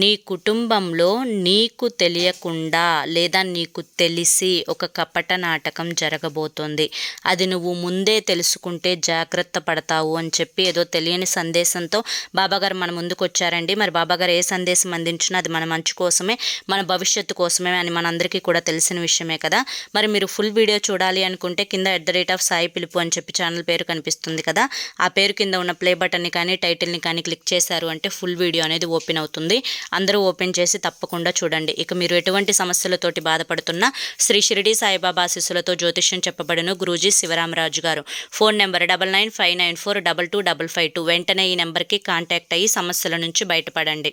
నీ కుటుంబంలో నీకు తెలియకుండా లేదా నీకు తెలిసి ఒక కపట నాటకం జరగబోతోంది. అది నువ్వు ముందే తెలుసుకుంటే జాగ్రత్త పడతావు అని చెప్పి ఏదో తెలియని సందేశంతో బాబాగారు మన ముందుకు వచ్చారండి. మరి బాబాగారు ఏ సందేశం అందించినా అది మన మంచి కోసమే మన భవిష్యత్తు కోసమే అని మనందరికీ కూడా తెలిసిన విషయమే కదా. మరి మీరు ఫుల్ వీడియో చూడాలి అనుకుంటే కింద at the rate of Sai Pilupu అని చెప్పి ఛానల్ పేరు కనిపిస్తుంది కదా. ఆ పేరు కింద ఉన్న ప్లే బటన్ని కానీ టైటిల్ని కానీ క్లిక్ చేశారు అంటే ఫుల్ వీడియో అనేది ఓపెన్ అవుతుంది. అందరూ ఓపెన్ చేసి తప్పకుండా చూడండి. ఇక మీరు ఎటువంటి సమస్యలతోటి బాధపడుతున్నా శ్రీ షిరిడి సాయిబాబా ఆశీస్సులతో జ్యోతిష్యం చెప్పబడను గురూజీ శివరామరాజు గారు. Phone number double nine five nine four double two double five two. వెంటనే ఈ నెంబర్కి కాంటాక్ట్ అయ్యి సమస్యల నుంచి బయటపడండి.